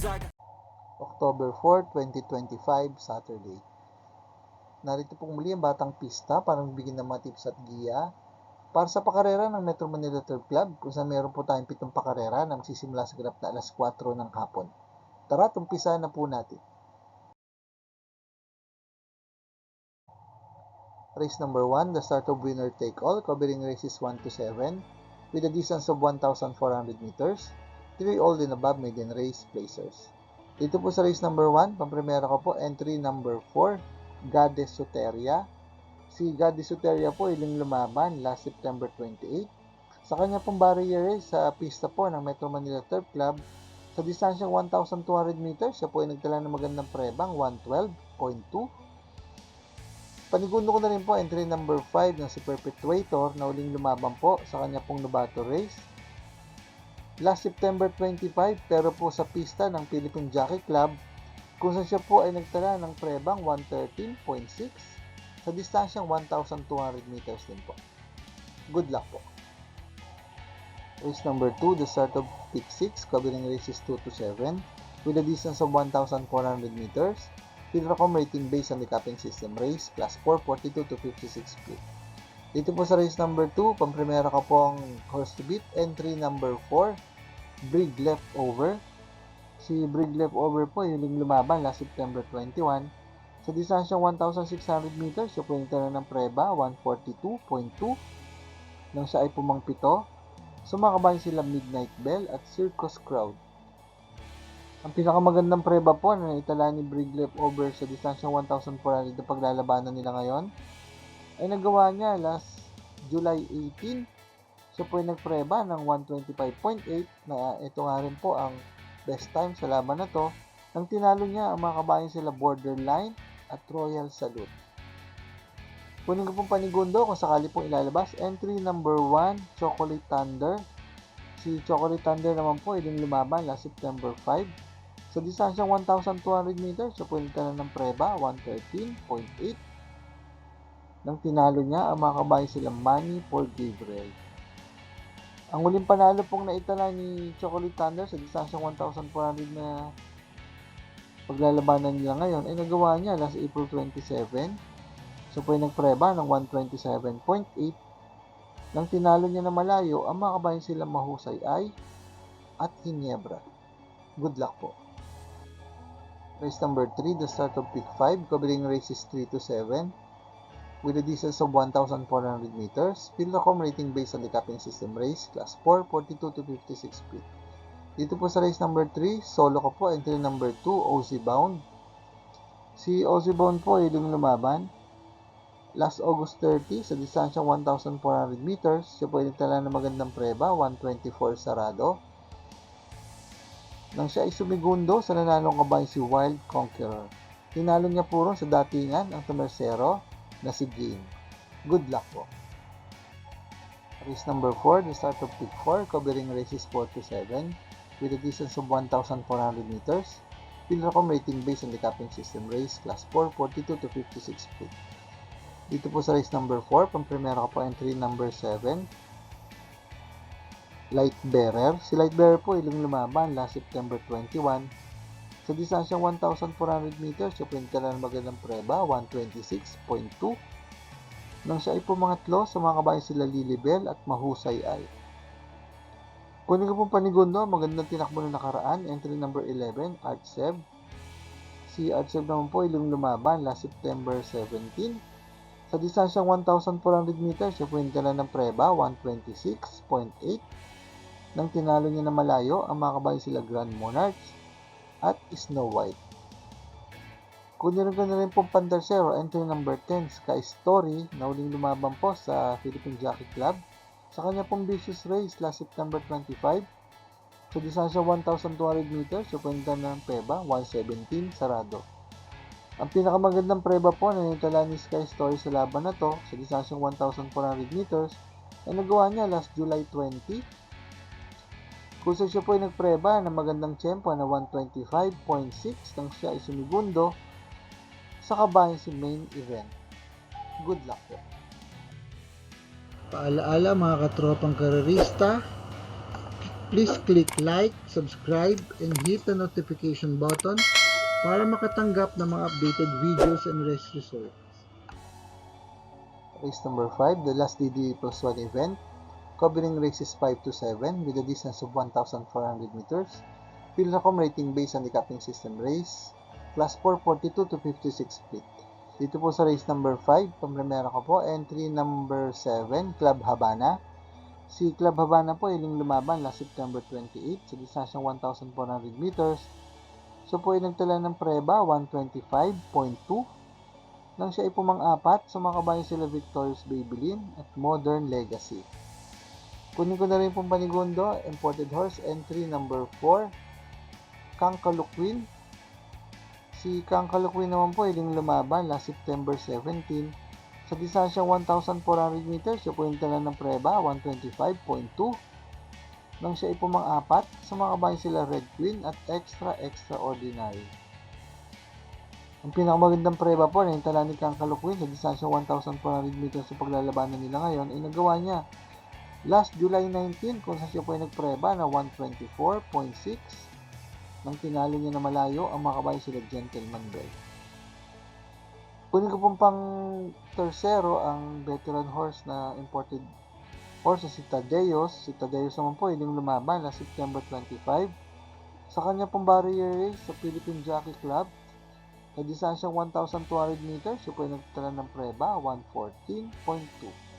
October 4, 2025, Saturday. Narito pong muli ang Batang Pista para magbigay ng mga tips at giya para sa pakarera ng Metro Manila Turf Club kung saan meron po tayong pitong pakarera na magsisimula sa ganap na alas 4 ng hapon. Tara, tumpisa na po natin. Race number 1, the start of winner take all, covering races 1 to 7 with a distance of 1,400 meters. 3 all in above maiden race placers. Dito po sa race number 1, pampremera ko po, entry number 4, Goddess Soteria. Si Goddess Soteria po iling lumaban last September 28. Sa kanya pong barrier race sa pista po ng Metro Manila Turf Club, sa distansyang 1,200 meters, siya po ay nagtala ng magandang prebang 112.2. Panigundo ko na rin po entry number 5 ng si Perpetuator na uling lumaban po sa kanya pong Novato race. Last September 25 pero po sa pista ng Philippine Jockey Club kung saan siya po ay nagtala ng prebang 113.6 sa distansyang 1,200 meters din po. Good luck po. Race number 2, the start of pick 6 covering races 2 to 7 with a distance of 1,400 meters. Pilracom rating based on the capping system race, class 4, 42 to 56 split. Dito po sa race number 2, pampremera ko po ang horse to beat, entry number 4, Brig Leftover. Si Brig Leftover po, yung lumaban last September 21. Sa distansyang 1,600 meters, yung tala ng preba, 142.2. Nang siya ay pumangpito, sumakabayan sila Midnight Bell at Circus Crowd. Ang pinakamagandang preba po na itala ni Briglep over sa distansyang 1,400 na paglalabanan nila ngayon ay nagawa niya last July 18. Siya po ay nagpreba ng 125.8 na ito nga rin po ang best time sa laban na to nang tinalo niya ang mga kabayan sila Borderline at Royal Salute. Kunin ko pong panigundo kung sakali pong ilalabas. Entry number 1, Chocolate Thunder. Si Chocolate Thunder naman po ay din lumaban last September 5. Sa distansyang 1,200 meters, siya po yung ng preba, 113.8. Nang tinalo niya, ang mga kabayan sila Manny Paul Gabriel. Ang huling panalo pong naitala ni Chocolate Thunder sa distansyang 1,400 na paglalabanan nila ngayon ay nagawa niya last April 27. So po nagpreba ng 127.8. Nang tinalo niya na malayo, ang mga kabayan sila mahusay ay at Ginebra. Good luck po. Race number 3, the start of pick 5, covering races 3 to 7 with a distance of 1,400 meters. Pilracom rating based on the capping system race, class 4, 42 to 56 feet. Dito po sa race number 3, solo ko po, entry number 2, OZ Bound. Si OZ Bound po ay lumaban last August 30 sa distansyang 1,400 meters. Siya po ay nagtala ng magandang preba, 124 sarado. Nang siya ay sumigundo sa nanalong kabayan si Wild Conqueror. Tinalo niya puro sa datingan ang tumersero na si Gain. Good luck po. Race number 4, the start of pick 4, covering races 4 to 7 with a distance of 1,400 meters. Pilracom rating based on the capping system race, class 4, 42 to 56 feet. Dito po sa race number 4, pang primera po entry number 7, Light Bearer. Si Light Bearer po ilang lumaban last September 21. Sa distansyang 1,400 meters, po yung tala ng magandang preba, 126.2. Nang siya ay pumangatlo, sa mga kabayan sila Lilibel at Mahusay ay. Kunin ko pong panigundo, magandang tinakbo na nakaraan, entry number 11, Artseb. Si Artseb naman po ilang lumaban last September 17. Sa distansyang 1,400 meters, po yung tala ng preba, 126.8 nang tinalo niya na malayo ang mga kabayan sila Grand Monarchs at Snow White. Kunin ko na rin pong pantersero, entry number 10, Sky Story, na uling lumaban po sa Philippine Jockey Club. Sa kanya pong vicious race last September 25, sa distansya 1,200 meters, supunta ng Peba, 117, sarado. Ang pinakamagandang preba po na nitala ni Sky Story sa laban na to, sa distansyang 1,400 meters, ay nagawa niya last July 20, kung sa siya po ay nagpreba ng magandang tiyempo na 125.6 nang siya ay sumigundo sa kabayan si main event. Good luck po. Paalaala mga katropang karerista, please click like, subscribe, and hit the notification button para makatanggap ng mga updated videos and race results. Race number 5, the last DD plus 1 event, covering races 5 to 7 with a distance of 1,400 meters. Pilracom rating based on the capping system race, class 442 to 56 split. Dito po sa race number 5, pampremera ko po, entry number 7, Club Habana. Si Club Habana po iling lumaban last September 28 sa distansyang 1,400 meters. So po ay nagtala ng preba 125.2 nang siya ay pumang-apat, sumakabayan sila Victorious Babylin at Modern Legacy. Kunin ko na rin pong panigundo, imported horse, entry number 4, Kangkalukwin. Si Kangkalukwin naman po, iling lumaban last September 17. Sa distansyang 1,400 meters, yung tala ng preba, 125.2. Nang siya ay pumang-apat, sumakabayan sila Red Queen at Extra Extraordinary. Ang pinakamagandang preba po na yung ni Kangkalukwin sa distansyang 1,400 meters sa paglalabanan nila ngayon ay nagawa niya last July 19 kung saan siya po ay nagpreba na 124.6 nang tinalo niya na malayo ang makabayan sila Gentleman Bell. Kunin ko pong pang tersero ang veteran horse na imported horse na si Tadeos. Si Tadeos naman po iling lumaban na September 25 sa kanya pong barrier race sa Philippine Jockey Club sa distansyang 1,200 meters, siya po ay nagtala ng preba, 114.2.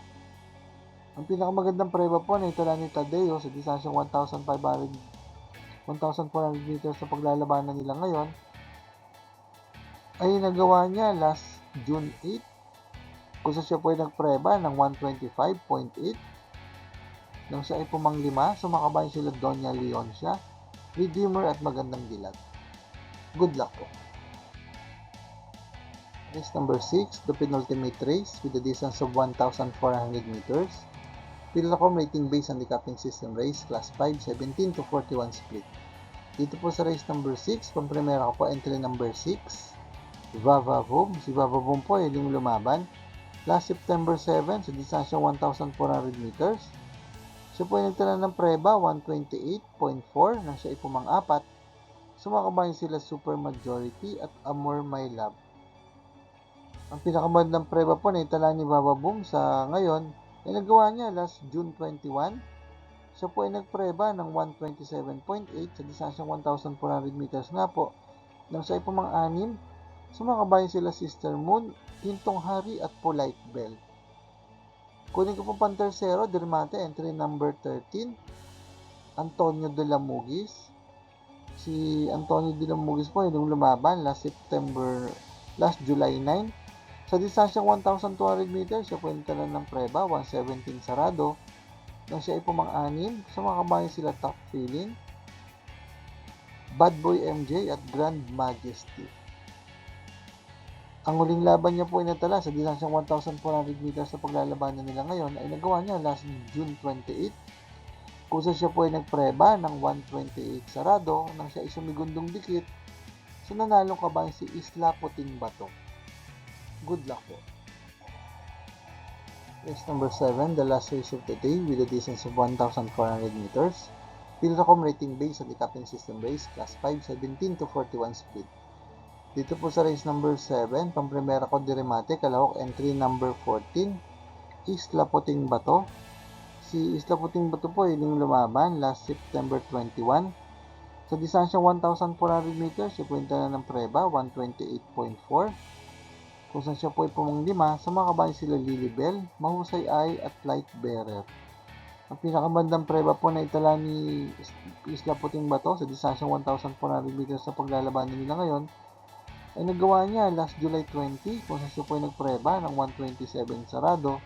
Ang pinakamagandang preba po na itala ni Tadeo sa distansyang 1,500 1,400 meters na paglalabanan nila ngayon ay nagawa niya last June 8 kung siya po ay nagpreba ng 125.8 nang siya ay pumanglima, sumakabayan sila Doña Leoncia, Redeemer at Magandang Dilat. Good luck po. Race number 6, the penultimate race with a distance of 1,400 meters. Pilacom rating based on the system race, class 5, 17 to 41 split. Dito po sa race number 6, pampremera ko po entry number 6, Vava Boom. Si Vava Boom po ay yung lumaban. Last September 7, sa distansyang 1,400 meters. Siya po ay nagtala ng preba, 128.4, nang siya ay pumang-apat. Sumakabayan sila Super Majority at Amor My Love. Ang pinakamagandang preba po na itala ni Baba Boom sa ngayon ay nagawa niya last June 21. Siya po ay nagpreba ng 127.8 sa distansyang 1,400 meters nga po. Nang siya ay pumang-anim, sumakabayan sila Sister Moon, Hintong Hari at Polite Bell. Kunin ko po pang tersero, Dermate, entry number 13, Antonio de la Mugis. Si Antonio de la Mugis po ay nung lumaban last September, last July 9. Sa distansyang 1,200 meters, siya talan ng preba, 117 sarado. Nang siya ay pumang-anim, sumakabayan sila Top Feeling, Bad Boy MJ at Grand Majesty. Ang huling laban niya po ay natala sa distansyang 1,400 meters sa paglalabanan nila ngayon ay nagawa niya last June 28 kung saan siya po ay nagpreba ng 128 sarado nang siya ay sumigundong dikit sa nanalong kabayan si Isla Puting Bato. Good luck po. Race number 7, the last race of the day with a distance of 1,400 meters. Pilracom rating based on the capping system race, class 5, 17 to 41 split. Dito po sa race number 7, pampremera ko Dirimate, Kalahok, entry number 14, Isla Puting Bato. Si Isla Puting Bato po ay lumaban last September 21. Sa distansyang 1,400 meters, siya tala ng preba, 128.4 kung saan siya po ay pumanglima, sa mga kabayan sila Lilibel, Mahusay Ay at Light Bearer. Ang pinakamandang preba po na itala ni Isla Puting Bato sa distansyang 1,400 meters sa paglalabanan nila ngayon ay nagawa niya last July 20 kung saan siya po ay nagpreba ng 127 sarado.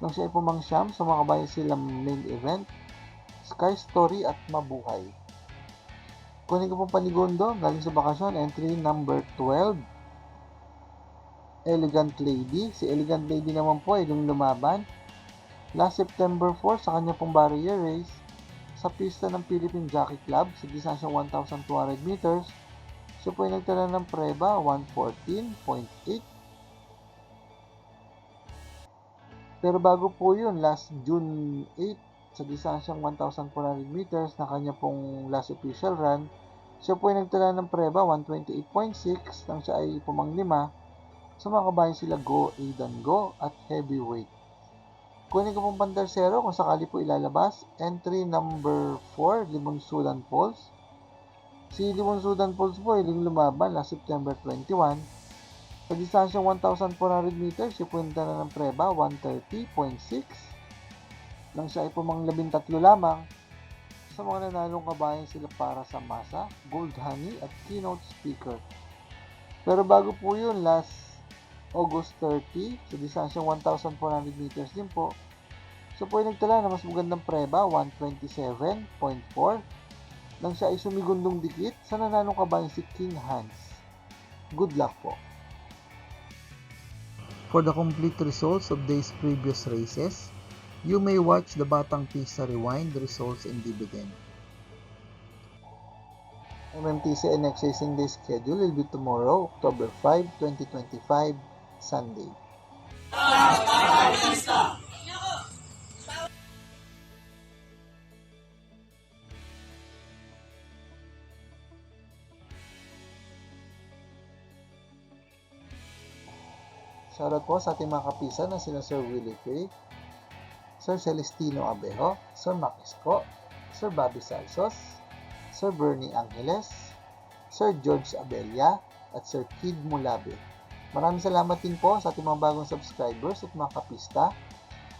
Nang siya ay pumangsyam sa mga kabayan sila main event, Sky Story at Mabuhay. Kunin ko pong panigundo galing sa bakasyon, entry number 12, Elegant Lady. Si Elegant Lady naman po ay yung lumaban last September 4 sa kanya pong barrier race sa pista ng Philippine Jockey Club sa distansyang 1,200 meters. Siya po ay nagtala ng preba 114.8. Pero bago po yun, last June 8 sa distansyang 1,400 meters na kanya pong last official run, Siya po ay nagtala ng preba 128.6 nang siya ay pumanglima sa mga kabayan sila Go, Aidan Go at Heavyweight. Kunin ko pong pantersero kung sakali po ilalabas. Entry number 4, Limon Sudan Falls. Si Limon Sudan Falls po ay lumaban last September 21. Sa distansyang 1,400 meters, siya punta na ng preba 130.6 nang siya ay pumanglabing tatlo lamang sa mga nanalong kabayan sila para sa masa, Gold Honey at Keynote Speaker. Pero bago po yun, last August 30, sa distansyang 1,400 meters din po, siya po ay nagtala na mas magandang preba, 127.4, nang siya ay sumigundong dikit sa nanalong kabayan si King Hans. Good luck po! For the complete results of these previous races, you may watch the Batang Pista Rewind results and dividend. MMTC NX Racing Day schedule will be tomorrow, October 5, 2025, Sunday. Shoutout po sa ating mga kapisan na sila Sir Willie Faye, Sir Celestino Abejo, Sir Mac Esco, Sir Bobby Salsos, Sir Bernie Angeles, Sir George Abella, at Sir Kid Mulabe. Maraming salamat din po sa ating mga bagong subscribers at mga kapista.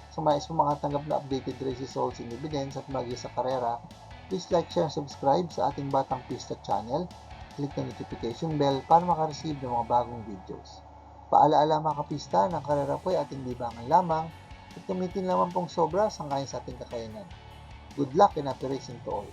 Sa mga is mga tanggap na updated race results and dividends at magi sa karera, please like, share, and subscribe sa ating Batang Pista channel. Click the notification bell para makareceive ng mga bagong videos. Paalaala mga kapista, ng karera po ay ating libangan lamang at gamitin lamang pong sobra sa ngayon sa ating kakayanan. Good luck and happy racing to all.